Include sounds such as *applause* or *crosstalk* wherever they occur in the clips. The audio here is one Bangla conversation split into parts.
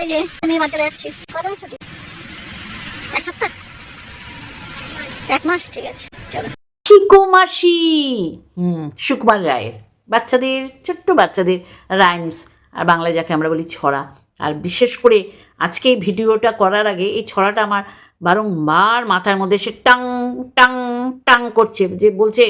এই রায়ের। বাচ্চাদের, ছোট্ট বাচ্চাদের রাইমস আর বাংলায় যাকে আমরা বলি ছড়া। আর বিশেষ করে আজকে এই ভিডিওটা করার আগে এই ছড়াটা আমার বারংবার মাথার মধ্যে সে টাং টাং টাং করছে। যে বলছে,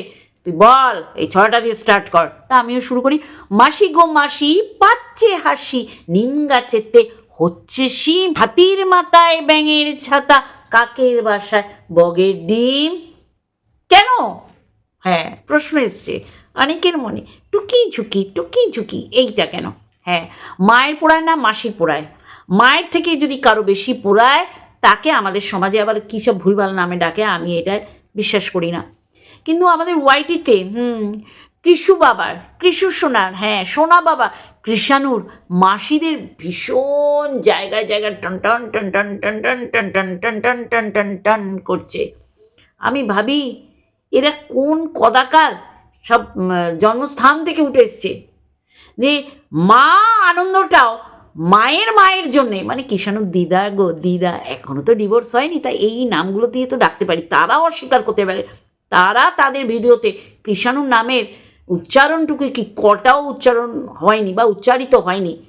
তুই বল, এই ছড়াটা দিয়ে স্টার্ট কর। তা আমিও শুরু করি। মাসি গো মাসি, পাচ্ছে হাসি নিম গাছেতে হচ্ছে শিম। হাতির মাথায় ব্যাঙের ছাতা, কাকের বাসায় বগের ডিম। কেন? হ্যাঁ প্রশ্ন এসছে অনেকের মনে। টুকি ঝুঁকি টুকি ঝুঁকি, এইটা কেন? হ্যাঁ মায়ের পোড়ায় না মাসির পোড়ায়? মায়ের থেকে যদি কারও বেশি পোড়ায়, তাকে আমাদের সমাজে আবার কী সব ভুলভাল নামে ডাকে, আমি এটা বিশ্বাস করি না। কিন্তু আমাদের ওয়াইটিতে, হুম, কৃষু বাবার, কৃষু সোনার হ্যাঁ সোনা বাবা কৃষাণুর মাসিদের ভীষণ জায়গায় জায়গায় টন টন টন টন টন টন টন টন টন টন টন টন টন করছে আমি ভাবি এরা কোন কদাকার সব জন্মস্থান থেকে উঠে এসছে যে মা আনন্দটাও মায়ের মায়ের জন্যে মানে কিষাণুর দিদা গো দিদা এখনও তো ডিভোর্স হয়নি তাই এই নামগুলো দিয়ে তো ডাকতে পারি তারাও অস্বীকার করতে পারে তারা তাদের ভিডিওতে কৃষাণুর নামের উচ্চারণটুকু কি কটাও উচ্চারণ হয়নি বা উচ্চারিত হয়নি,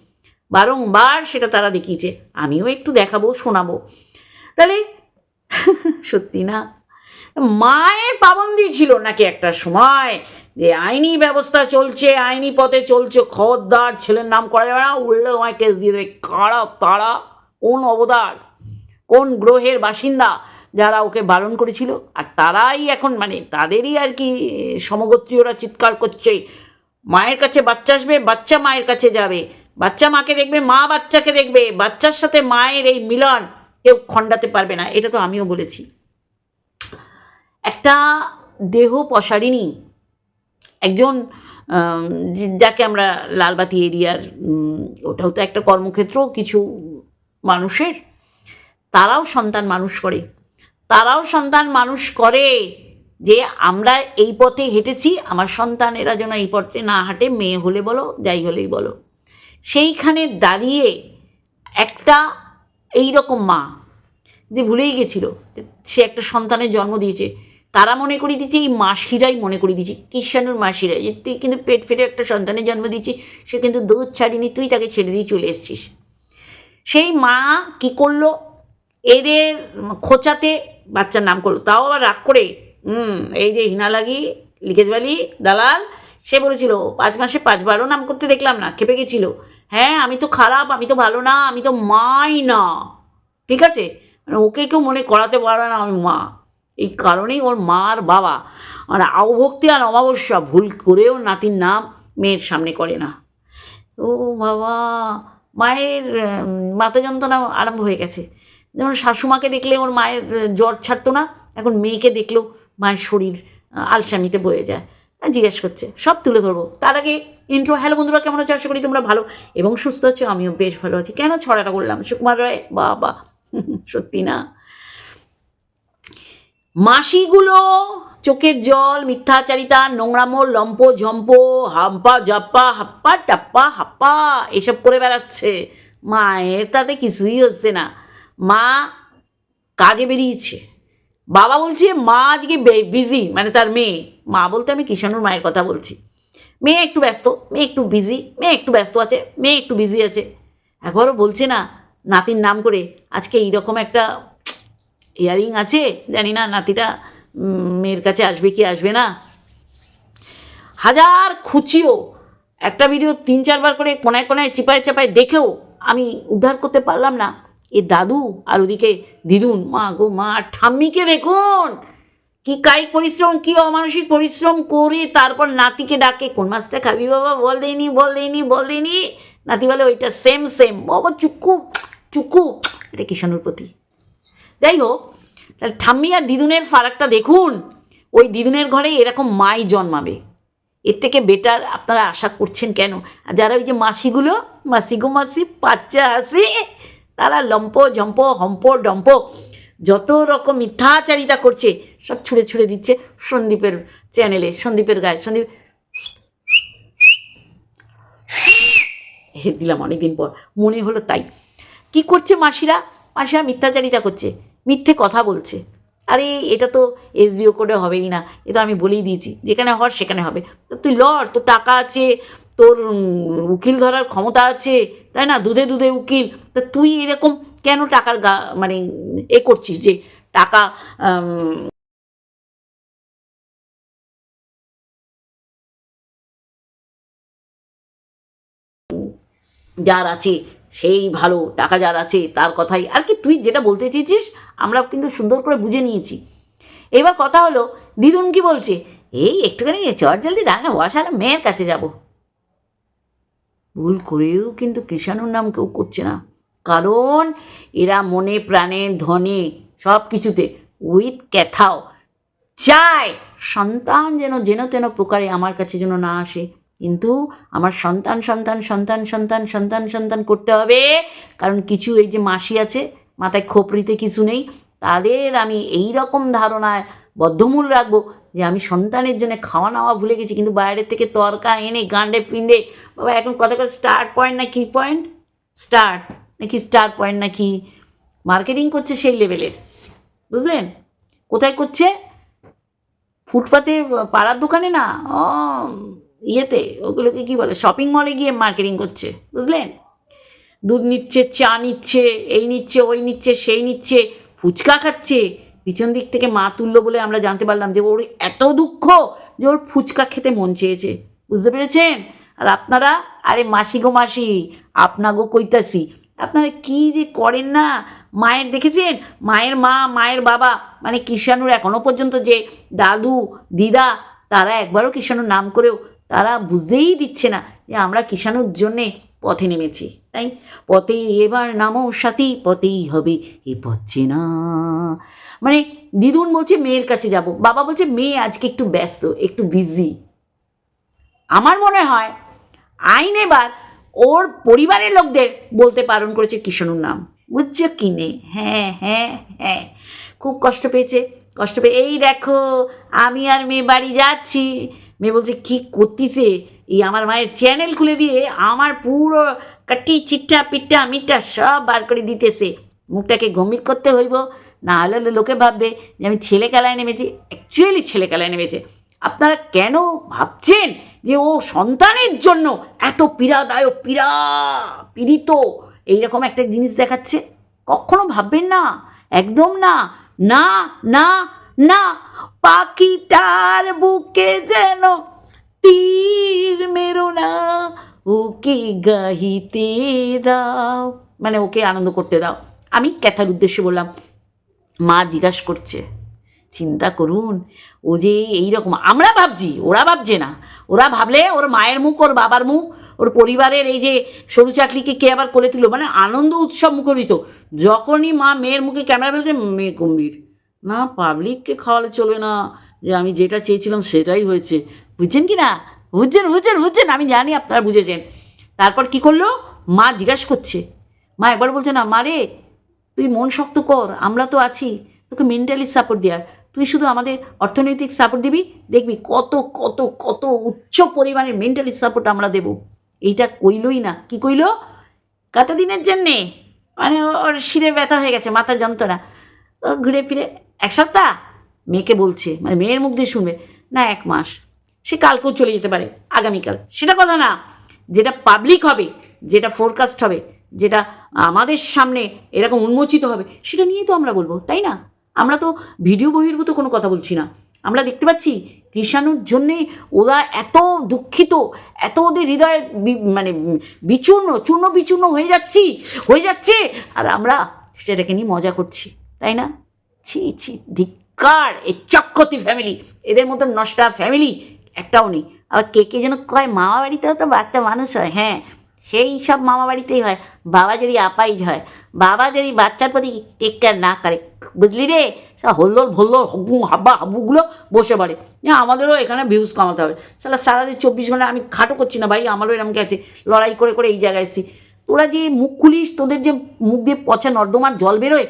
বারংবার সেটা তারা দেখিয়েছে, আমিও একটু দেখাবো, শোনাবো। তাহলে, *laughs* সত্যি না? মায়ের পাবন্দি ছিল নাকি একটা সময় যে আইনি ব্যবস্থা চলছে, আইনি পথে চলছে, খবরদার ছেলের নাম করা যাবে না উল্লে আমায় কেস দিয়ে দেবে, কারা তারা? কোন অবদার কোন গ্রহের বাসিন্দা? যারা ওকে বারণ করেছিল, আর তারাই এখন মানে তাদেরই আর কি সমগোত্রীয়রা চিৎকার করছে। মায়ের কাছে বাচ্চা আসবে, বাচ্চা মায়ের কাছে যাবে। বাচ্চা মাকে দেখবে, মা বাচ্চাকে দেখবে। বাচ্চার সাথে মায়ের এই মিলন কেউ খণ্ডাতে পারবে না, এটা তো আমিও বলেছি। একটা দেহ পসারিণী একজন যাকে আমরা লালবাতি এরিয়ার ওটাও তো একটা কর্মক্ষেত্র, কিছু মানুষের, তারাও সন্তান মানুষ করে। তারাও সন্তান মানুষ করে যে আমরা এই পথে হেঁটেছি, আমার সন্তানেরা যেন এই পথে না হাঁটে, মেয়ে হলে বলো, যাই হলেই বলো। সেইখানে দাঁড়িয়ে একটা এই রকম মা যে ভুলেই গেছিল, সে একটা সন্তানের জন্ম দিয়েছে। তারা মনে করিয়ে দিচ্ছে এই মাসিরাই মনে করিয়ে দিচ্ছে কৃষ্ণানুর মাসিরাই যে তুই কিন্তু পেট ফেটে একটা সন্তানের জন্ম দিচ্ছিস সে কিন্তু দুধ ছাড়িনি, তুই তাকে ছেড়ে দিয়ে চলে এসছিস। সেই মা কি করল? এদের খোঁচাতে বাচ্চার নাম করল। তাও আবার রাগ করে, হুম, এই যে হিনা লাগি লিখেজ বালি দালাল। সে বলেছিল, পাঁচ মাসে পাঁচবারও নাম করতে দেখলাম না, খেপে গেছিল। হ্যাঁ আমি তো খারাপ, আমি তো ভালো না, আমি তো মাই না। ঠিক আছে? মানে ওকে কেউ মনে করাতে পারে না আমি মা। এই কারণেই ওর মার বাবা। মানে আউভক্তি আর অমাবস্যা, ভুল করেও নাতির নাম মেয়ের সামনে করে না। ও বাবা, মায়ের মাথা যন্ত্রণা আরম্ভ হয়ে গেছে। যেমন শাশুমাকে দেখলে ওর মায়ের জ্বর ছাড়তো না এখন মেয়েকে দেখলেও মায়ের শরীর আলসামিতে বয়ে যায়। আহ, জিজ্ঞেস করছে সব তুলে ধরবো। তার আগে ইন্ট্রো হ্যালো বন্ধুরা কেমন আছো? আশা করি তোমরা ভালো এবং সুস্থ আছো আমিও বেশ ভালো আছি। কেন ছড়াটা করলাম? সুকুমার রায় বাবা *laughs* সত্যি না। মাসিগুলো চোখের জল মিথ্যাচারিতা নোংরামো লম্প ঝম্প হাম্পা জাপ্পা হাপ্পা টাপ্পা হাপ্পা এসব করে বেড়াচ্ছে। মায়ের তাতে কিছুই হচ্ছে না। মা কাজে বেরিয়েছে। বাবা বলছে, মা আজকে বিজি মানে তার মেয়ে। মা বলতে আমি কিষাণুর মায়ের কথা বলছি। মেয়ে একটু ব্যস্ত, মেয়ে একটু বিজি মেয়ে একটু ব্যস্ত আছে, মেয়ে একটু বিজি আছে। একবারও বলছে না নাতির নাম করে, আজকে এইরকম একটা ইয়ারিং আছে, জানি না নাতিটা মেয়ের কাছে আসবে কি আসবে না? হাজার খুচিও, একটা ভিডিও তিন চারবার করে কোনায় কোনায়, চিপায় চাপায় দেখেও আমি উদ্ধার করতে পারলাম না। এ দাদু আর ওদিকে দিদুন, মা গো, মা ঠাম্মিকে দেখুন। কি কায়িক পরিশ্রম, কি অমানসিক পরিশ্রম করে তারপর নাতিকে ডাকে, কোন মাছটা খাবি বাবা? বল দেয়নি বল দেয়নি বল দেয়নি নাতি বলে, ওইটা সেম সেম বাবা চুক্কু চুক্কু এটা কিষাণুর প্রতি। যাই হোক, তাহলে ঠাম্মি আর দিদুনের ফারাকটা দেখুন। ওই দিদুনের ঘরে এরকম মাই জন্মাবে। এর থেকে বেটার আপনারা আশা করছেন কেন? আর যারা ওই যে মাসিগুলো, মাসিগো মাসি বাচ্চা হাসি তারা লম্প ঝম্প হম্প, ডম্প, যত রকম মিথ্যাচারিতা করছে, সব ছুঁড়ে ছুঁড়ে দিচ্ছে সন্দীপের চ্যানেলে, সন্দীপের গায়ে, সন্দীপ। দিলাম অনেকদিন পর, মনে হলো তাই। কি করছে মাসিরা? মাসিরা মিথ্যাচারিতা করছে, মিথ্যে কথা বলছে। আরে, এটা তো এসডিও করে হবেই না এটা আমি বলেই দিয়েছি, যেখানে হওয়ার সেখানে হবে। তো তুই লড়, তোর টাকা আছে তোর উকিল ধরার ক্ষমতা আছে, তাই না? দুধে দুধে উকিল। তা তুই এরকম কেন টাকার গা মানে এ করছিস যে টাকা যার আছে, সেই ভালো, টাকা যার আছে, তার কথাই। আর কি তুই যেটা বলতে চেয়েছিস, আমরা কিন্তু সুন্দর করে বুঝে নিয়েছি। এবার কথা হলো, দিদুন কি বলছে? এই একটুখানি চট জলদি রান্না বসালে মেয়ের কাছে যাব। ভুল করেও কিন্তু কৃষাণুর নাম কেউ করছে না। কারণ এরা মনে প্রাণে ধনে সব কিছুতে উইথ ক্যাথাও চায় সন্তান যেন যেন তেন প্রকারে আমার কাছে যেন না আসে। কিন্তু আমার সন্তান সন্তান সন্তান সন্তান সন্তান সন্তান করতে হবে। কারণ কিছু এই যে মাসি আছে, মাথায় খোপড়িতে কিছু নেই, তাদের আমি এই রকম ধারণায় বদ্ধমূল রাখব। যে আমি সন্তানের জন্য খাওয়া নাওয়া ভুলে গেছি, কিন্তু বাইরের থেকে তরকা এনে গান্ডে পিণ্ডে বাবা, এখন কথা কথা স্টার্ট পয়েন্ট না কি পয়েন্ট স্টার্ট নাকি স্টার পয়েন্ট না নাকি মার্কেটিং করছে সেই লেভেলের বুঝলেন? কোথায় করছে? ফুটপাতে, পাড়ার দোকানে না? ও, ইয়েতে, ওগুলোকে কি বলে শপিং মলে গিয়ে মার্কেটিং করছে, বুঝলেন? দুধ নিচ্ছে, চা নিচ্ছে, এই নিচ্ছে, ওই নিচ্ছে, সেই নিচ্ছে, ফুচকা খাচ্ছে পিছন দিক থেকে মা তুললো বলে আমরা জানতে পারলাম যে ওর এত দুঃখ যে ওর ফুচকা খেতে মন চেয়েছে। বুঝতে পেরেছেন? আর আপনারা, আরে মাসি গো মাসি আপনাগো কইতাসি আপনারা কি যে করেন না? মায়ের, দেখেছেন? মায়ের মা, মায়ের বাবা মানে কিষাণুর এখনও পর্যন্ত যে দাদু, দিদা, তারা একবারও কিষাণুর নাম করেও তারা বুঝতেই দিচ্ছে না যে আমরা কিষাণুর জন্যে পথে নেমেছি। তাই পথে এবার নামো সাথী, পথেই হবে এ পথ না মানে দিদুন বলছে মেয়ের কাছে যাব, বাবা বলছে মেয়ে আজকে একটু ব্যস্ত, একটু বিজি আমার মনে হয় আইন এবার ওর পরিবারের লোকদের বলতে বারণ করেছে কিষণুর নাম। বুঝছ কিনে হ্যাঁ হ্যাঁ হ্যাঁ। খুব কষ্ট পেয়েছে, কষ্ট পেয়ে, এই দেখো, আমি আর মেয়ে বাড়ি যাচ্ছি। মেয়ে বলছে, কি করতিছে এই আমার মায়ের চ্যানেল খুলে দিয়ে আমার পুরো কাটি চিট্টা পিট্টা মিট্টা সব বার করে দিতেছে। মুখটাকে গম্ভীর করতে হইব না হলে লোকে ভাববে যে আমি ছেলে খেলায় নেমেছি অ্যাকচুয়ালি ছেলে খেলায় নেমেছে। আপনারা কেন ভাবছেন যে, ও সন্তানের জন্য এত পীড়াদায়ক, পীড়া, পীড়িত, এইরকম একটা জিনিস দেখাচ্ছে? কখনো ভাববেন না? একদম না। না না না। পাখিটার বুকে যেন তীর মেরো না। ওকে গাহিতে দাও। মানে ওকে আনন্দ করতে দাও। আমি ক্যাথার উদ্দেশ্যে বললাম মা জিজ্ঞাসা করছে, চিন্তা করুন, ও যে এই রকম আমরা ভাবছি, ওরা ভাবছে না। ওরা ভাবলে ওর মায়ের মুখ, ওর বাবার মুখ, ওর পরিবারের এই যে সরু চাকরিকে কে আবার কোলে তুলো মানে আনন্দ উৎসব মুখরিত। যখনই মা মেয়ের মুখে ক্যামেরা বলছে মেয়ে গম্ভীর। না, পাবলিককে খাওয়ালে চলবে না। যে আমি যেটা চেয়েছিলাম সেটাই হয়েছে। বুঝছেন কি না? বুঝছেন বুঝছেন বুঝছেন? আমি জানি আপনারা বুঝেছেন। তারপর কি করল? মা জিজ্ঞাসা করছে। মা একবার বলছে, না, মা রে তুই মন শক্ত কর, আমরা তো আছি। তোকে মেন্টালি সাপোর্ট দেওয়ার তুই শুধু আমাদের অর্থনৈতিক সাপোর্ট দিবি, দেখবি কত কত কত উচ্চ পরিমাণের মেন্টালি সাপোর্ট আমরা দেব। এইটা কইলই না। কি কইলো? দিনের জন্যে। মানে ওর শিরে ব্যথা হয়ে গেছে, মাথা যন্ত্রণা। ও ঘুরে ফিরে এক সপ্তাহ? মেয়েকে বলছে মানে মেয়ের মুখ দিয়ে শুনবে। না, এক মাস। সে কালকেও চলে যেতে পারে, আগামীকাল। সেটা কথা না। যেটা পাবলিক হবে, যেটা ফোরকাস্ট হবে, যেটা আমাদের সামনে এরকম উন্মোচিত হবে, সেটা নিয়েই তো আমরা বলব, তাই না? আমরা তো ভিডিও বহির্ভূত কোনো কথা বলছি না। আমরা দেখতে পাচ্ছি কৃষাণুর জন্যে ওরা এত দুঃখিত, এত ওদের হৃদয় মানে বিচূর্ণ চূর্ণ বিচূর্ণ হয়ে যাচ্ছি, হয়ে যাচ্ছে, আর আমরা সেটাকে নিয়ে মজা করছি, তাই না? ছি ছি, ধিক্কার এই চক্কতি ফ্যামিলি এদের মতন নষ্টা ফ্যামিলি একটাও নেই। আর কে কে যেন কয়, মামা বাড়িতেও তো বাচ্চা মানুষ হয় হ্যাঁ সেই সব মামা বাড়িতেই হয়। বাবা যদি আপাইজ হয়, বাবা যদি বাচ্চার প্রতি টেক কেয়ার না করে, বুঝলি রে? সব হল্লোর ভল্লোর হবু হাব্বা হাব্বুগুলো বসে পড়ে। যে আমাদেরও এখানে ভিউজ কামাতে হবে। সালা সারাদিন চব্বিশ ঘণ্টা আমি খাটো করছি না ভাই, আমারও এরকম গেছে। লড়াই করে করে এই জায়গায় এসেছি। তোরা যে মুখ খুলিস, তোদের যে মুখ দিয়ে পচা নর্দমার জল বেরোয়,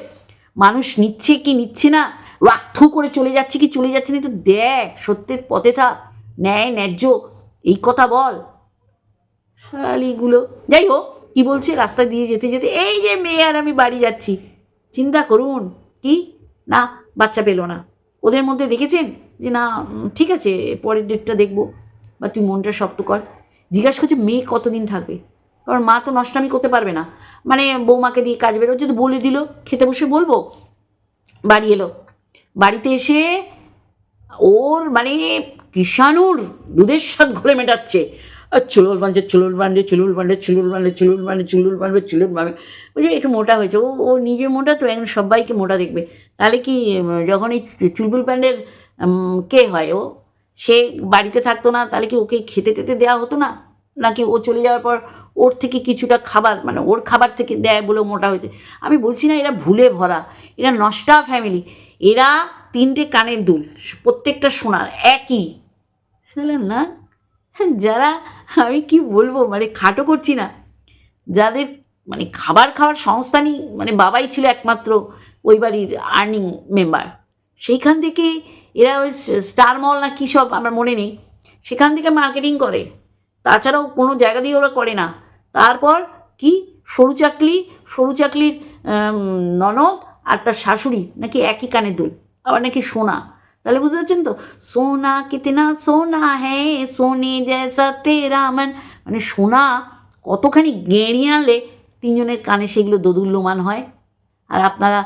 মানুষ নিচ্ছে কি নিচ্ছে না? রাক্ষু করে চলে যাচ্ছে কি চলে যাচ্ছে না একটু দেখ, সত্যের পথে থাক, ন্যায় ন্যায্য, এই কথা বল। শালিগুলো যাই হোক, কি বলছে? রাস্তা দিয়ে যেতে যেতে, এই যে মেয়ে আর আমি বাড়ি যাচ্ছি। চিন্তা করুন। কি? না, বাচ্চা পেল না। ওদের মধ্যে দেখেছেন? যে না ঠিক আছে, পরের ডেটটা দেখব। বা তুই মনটা শক্ত কর। জিজ্ঞাসা করছে, মেয়ে কতদিন থাকবে? কারণ মা তো নষ্টামি করতে পারবে না। মানে বৌমাকে দিয়ে কাজ বেরো যদি বলে দিল, খেতে বসে বলব। বাড়ি এলো। বাড়িতে এসে ওর মানে কিষাণুর দুধের স্বাদ ঘরে মেটাচ্ছে। চুলুল বানছে চুলুল বানছে চুলুল বানছে চুলুল বানছে চুলুল বানছে চুলুল বানবে চুলুল বানবে বুঝলি একটু মোটা হয়েছে। ও ও নিজে মোটা, তো এখন সবাইকে মোটা দেখবে। তাহলে কি যখন এই চুলবুল প্যান্ডের কে হয় ও? সে বাড়িতে থাকতো না, তাহলে কি ওকে খেতে টেতে দেওয়া হতো না? নাকি ও চলে যাওয়ার পর ওর থেকে কিছুটা খাবার মানে ওর খাবার থেকে দেয় বলে মোটা হয়েছে? আমি বলছি না, এরা ভুলে ভরা। এরা নষ্টা ফ্যামিলি। এরা তিনটে কানের দুল, প্রত্যেকটা সোনার, একই। শুনলেন না? যারা আমি কি বলব? মানে খাটো করছি না। যাদের মানে খাবার খাওয়ার সংস্থানই মানে বাবাই ছিল একমাত্র ওই বাড়ির আর্নিং মেম্বার সেইখান থেকে এরা ওই স্টার মল না কী সব আমার মনে নেই। সেখান থেকে মার্কেটিং করে। তাছাড়াও কোনো জায়গা দিয়ে ওরা করে না। তারপর কি? সরু চাকলি, সরু চাকলির ননদ আর তার শাশুড়ি নাকি একই কানে দুল। আবার নাকি সোনা। তাহলে বুঝতে পারছেন তো? সোনা কিতনা সোনা হ্যাঁ সোনে জ্যাসা তেরা মন। মানে সোনা কতখানি গেঁড়িয়ে আনলে তিনজনের কানে সেগুলো দোদুল্যমান হয়। আর আপনারা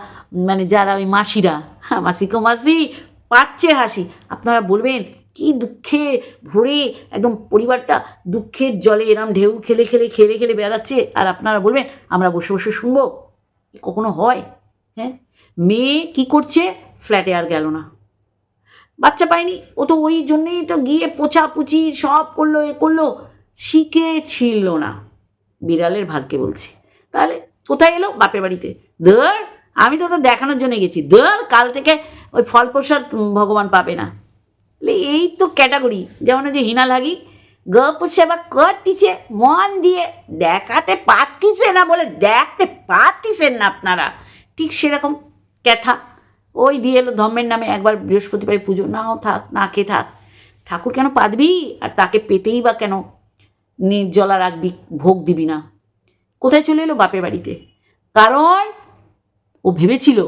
মানে যারা ওই মাসিরা হ্যাঁ মাসিকো মাসি, পাচ্ছে হাসি। আপনারা বলবেন, কি দুঃখে ভরে একদম পরিবারটা দুঃখের জলে এরম ঢেউ খেলে খেলে খেলে খেলে বেড়াচ্ছে। আর আপনারা বলবেন, আমরা বসে বসে শুনব। কখনো হয়? হ্যাঁ? মেয়ে কি করছে? ফ্ল্যাটে আর গেল না। বাচ্চা পায়নি। ও তো ওই জন্যেই তো গিয়ে পোছাপুচি সব করল, এ করল। শিখেছিল না। বিড়ালের ভাগ্যে বলছি। তাহলে কোথায় এলো? বাপের বাড়িতে। ধর, আমি তো ওটা দেখানোর জন্য গেছি। ধর, কাল থেকে ওই ফল প্রসাদ ভগবান পাবে না। এই তো ক্যাটাগরি। যেমন যে হিনা লাগি, গপ সেবা করতিছে, মন দিয়ে দেখাতে পারতিছে না বলে দেখতে পারতিছেন না আপনারা। ঠিক সেরকম ক্যাথা। ওই দিয়ে এলো, ধর্মের নামে একবার বৃহস্পতিবার পুজো। নাও থাক, না খেয়ে থাক। ঠাকুর কেন পাতবি আর তাকে পেতেই বা কেন নির্জলা রাখবি, ভোগ দিবি না? কোথায় চলে এলো বাপের বাড়িতে? কারণ ও ভেবেছিল,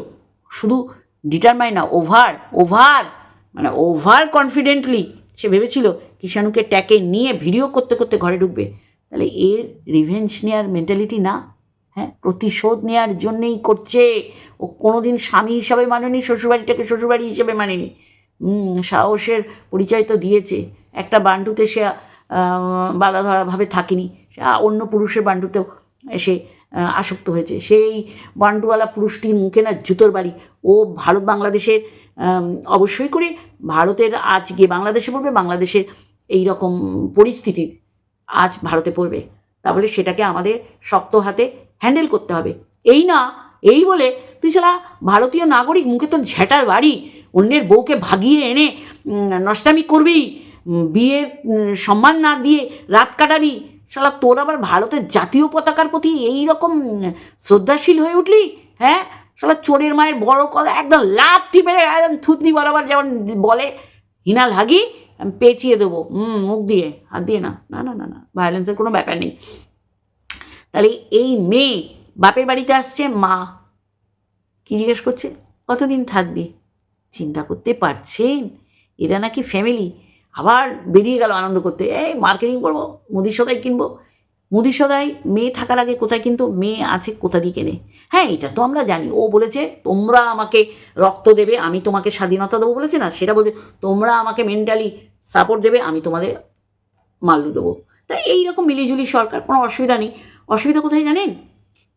শুধু ডিটারমাইন না ওভার ওভার মানে ওভার কনফিডেন্টলি সে ভেবেছিল কিষাণুকে ট্যাকে নিয়ে ভিডিও করতে করতে ঘরে ঢুকবে। তাহলে এর রিভেঞ্জ নেওয়ার মেন্টালিটি না? হ্যাঁ? প্রতিশোধ নেওয়ার জন্যেই করছে। ও কোনোদিন স্বামী হিসাবে মানেনি শ্বশুরবাড়িটাকে শ্বশুরবাড়ি হিসেবে মানেনি। সাহসের পরিচয় তো দিয়েছে। একটা বান্ডুতে সে বাধা ধরাভাবে থাকেনি। অন্য পুরুষের বান্ডুতেও সে আহ, আসক্ত হয়েছে। সেই বান্ডুওয়ালা পুরুষটির মুখে না জুতোর বাড়ি। ও ভারত বাংলাদেশের অবশ্যই করে ভারতের আজ গিয়ে বাংলাদেশে পড়বে বাংলাদেশের এই রকম পরিস্থিতির আজ ভারতে পড়বে। তাহলে সেটাকে আমাদের শক্ত হাতে হ্যান্ডেল করতে হবে। এই না, এই বলে তুই ছাড়া ভারতীয় নাগরিক, মুখে তোর ঝ্যাটার বাড়ি, অন্যের বউকে ভাগিয়ে এনে নষ্টামি করবি বিয়ের সম্মান না দিয়ে রাত কাটাবি, শালা তোর আবার ভারতের জাতীয় পতাকার প্রতি এই রকম শ্রদ্ধাশীল হয়ে উঠলি? হ্যাঁ? শালা চোরের মায়ের বড় কলা একদম লাথি মেরে একদম থুতনি বরাবর যেমন বলে, হিনাল হাগি, আমি পেঁচিয়ে দেবো মুখ দিয়ে, হাত দিয়ে না না না না না ভায়োলেন্সের কোনো ব্যাপার নেই। তাহলে এই মেয়ে বাপের বাড়িতে আসছে, মা কি জিজ্ঞেস করছে? কতদিন থাকবে? চিন্তা করতে পারছেন? এরা নাকি ফ্যামিলি আবার বেরিয়ে গেল আনন্দ করতে। এই মার্কেটিং করব, মুদির সদাই কিনবো। মুদির সদাই মেয়ে থাকার আগে কোথায় কিন্তু মেয়ে আছে কোথা দিয়ে কেনে? হ্যাঁ এটা তো আমরা জানি। ও বলেছে, তোমরা আমাকে রক্ত দেবে, আমি তোমাকে স্বাধীনতা দেবো বলেছে না? সেটা বলছে, তোমরা আমাকে মেন্টালি সাপোর্ট দেবে, আমি তোমাদের মাল্লু দেবো। তাই এইরকম মিলিজুলি সরকার, কোনো অসুবিধা নেই। অসুবিধা কোথায় জানেন?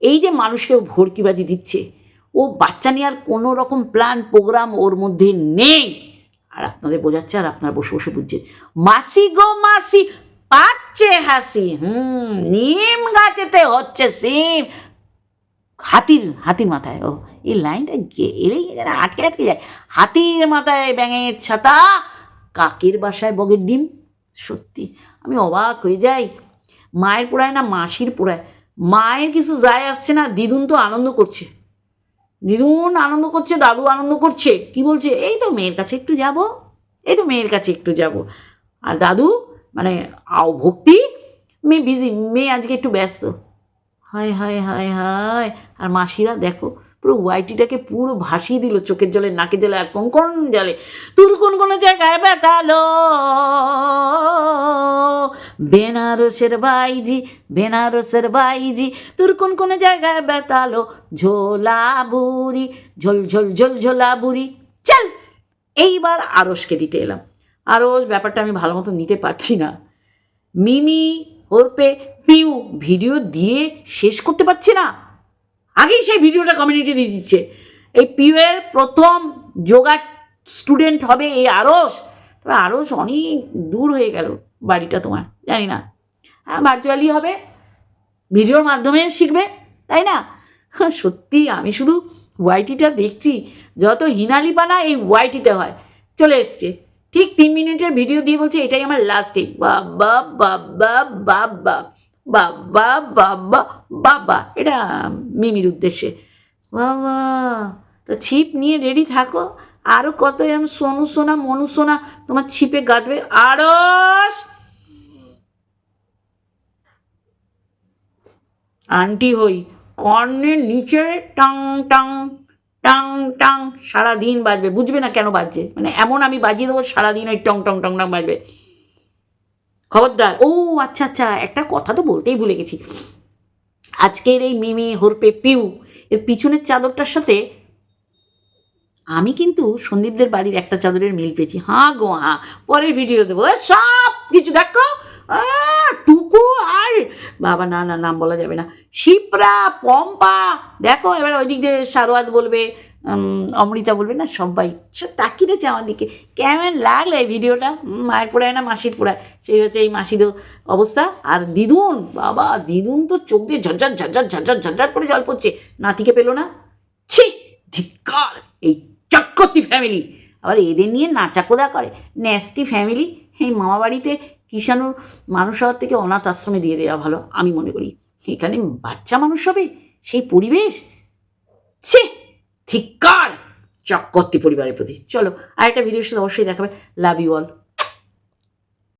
এই যে মানুষকে ও ভর্কিবাজি দিচ্ছে, ও বাচ্চা নেওয়ার কোনো রকম প্ল্যান প্রোগ্রাম ওর মধ্যে নেই। আর আপনাদের বোঝাচ্ছে আর আপনারা বসে বসে বুঝছেন। মাসি গো মাসি, পাচ্ছে হাসি, হুম, নিম গাছেতে হচ্ছে সিম। হাতির হাতির মাথায়, ও, এই লাইনটা এলেই যেন আটকে আটকে যায়। হাতির মাথায় ব্যাঙের ছাতা, কাকের বাসায় বগের ডিম। সত্যি, আমি অবাক হয়ে যাই। মায়ের পোড়ায় না মাসির পোড়ায়? মায়ের কিছু যায় আসছে না দিদুন তো আনন্দ করছে। দিদুন আনন্দ করছে, দাদু আনন্দ করছে। কি বলছে? এই তো মেয়ের কাছে একটু যাব, এই তো মেয়ের কাছে একটু যাব। আর দাদু মানে আও ভক্তি? মেয়ে বিজি মেয়ে আজকে একটু ব্যস্ত। হায় হায় হায় হায়। আর মাসিরা দেখো পুরো ওয়াইটিটাকে পুরো ভাসিয়ে দিল চোখের জলে, নাকের জলে আর কোন কোন জলে। তোর কোন কোন জায়গায় ব্যথালো বেনারসের বাইজি বেনারসের বাইজি, তোর কোন কোন জায়গায় ব্যথালো ঝোলা বুড়ি, ঝোল ঝোল ঝোল, ঝোলা বুড়ি। চল, এইবার আরসকে দিতে এলাম। আরস ব্যাপারটা আমি ভালো মতো নিতে পারছি না। মিমি, ওরপে পিউ, ভিডিও দিয়ে শেষ করতে পারছি না। আগেই সেই ভিডিওটা কমিউনিটি দিয়ে দিচ্ছে। এই পিউয়ের প্রথম যোগা স্টুডেন্ট হবে এই আরস তবে আরস অনেক দূর হয়ে গেল বাড়িটা তোমার জানি না। হ্যাঁ ভার্চুয়ালি হবে। ভিডিওর মাধ্যমে শিখবে তাই না? হ্যাঁ, সত্যি আমি শুধু ওয়াইটিটা দেখছি যত হিনালিপানা এই ওয়াইটিতে হয়। চলে এসছে। ঠিক তিন মিনিটের ভিডিও দিয়ে বলছে এটাই আমার লাস্ট ডে বাবা বাবা বাবা। বাবা বাবা বাবা। এটা মিমির উদ্দেশ্যে। বাবা, তো ছিপ নিয়ে রেডি থাকো। আরও কত এরম সোনু সোনা, মনু সোনা তোমার ছিপে গাঁথবে আরস! আন্টি হই, কর্ণের নিচে টাং টাং টাং টাং, সারাদিন বাজবে। বুঝবে না কেন বাজছে? মানে এমন আমি বাজিয়ে দেবো সারাদিন ওই টং টং টং টং বাজবে। খবরদার। ও আচ্ছা আচ্ছা একটা কথা তো বলতেই ভুলে গেছি। আজকের এই মিমি, হরপে, পিউ, এর পিছনের চাদরটার সাথে আমি কিন্তু সন্দীপদের বাড়ির একটা চাদরের মিল পেয়েছি। হাঁ গো, হাঁ। পরের ভিডিও দেবো সব কিছু দেখো। টুকু আর বাবা, না না, নাম বলা যাবে না। শিপ্রা, পম্পা, দেখো, এবার ওই দিক দিয়ে সারোয়াত বলবে অমৃতা বলবে, না, সবাই। সব তাকিয়ে রয়েছে আমার দিকে। কেমন লাগল এই ভিডিওটা? মায়ের পোড়ায় না মাসির পোড়ায়? সেই হচ্ছে এই মাসিরও অবস্থা। আর দিদুন, বাবা, দিদুন তো চোখ দিয়ে ঝরঝর ঝরঝর ঝরঝর ঝরঝর করে জল পড়ছে। নাতিকে পেল না? ছি, ধিক্কার! এই চক্কর্তি ফ্যামিলি আবার এদের নিয়ে নাচাকোদা করে। ন্যাস্টি ফ্যামিলি এই মামা বাড়িতে কিষাণুর মানুষ হওয়ার থেকে অনাথ আশ্রমে দিয়ে দেওয়া ভালো, আমি মনে করি। এখানে বাচ্চা মানুষ হবে? সেই পরিবেশ? ছি! ধিক্কার চক্রবর্তী পরিবারের প্রতি। চলো আরেকটা ভিডিওর সাথে অবশ্যই দেখাবে। Love you all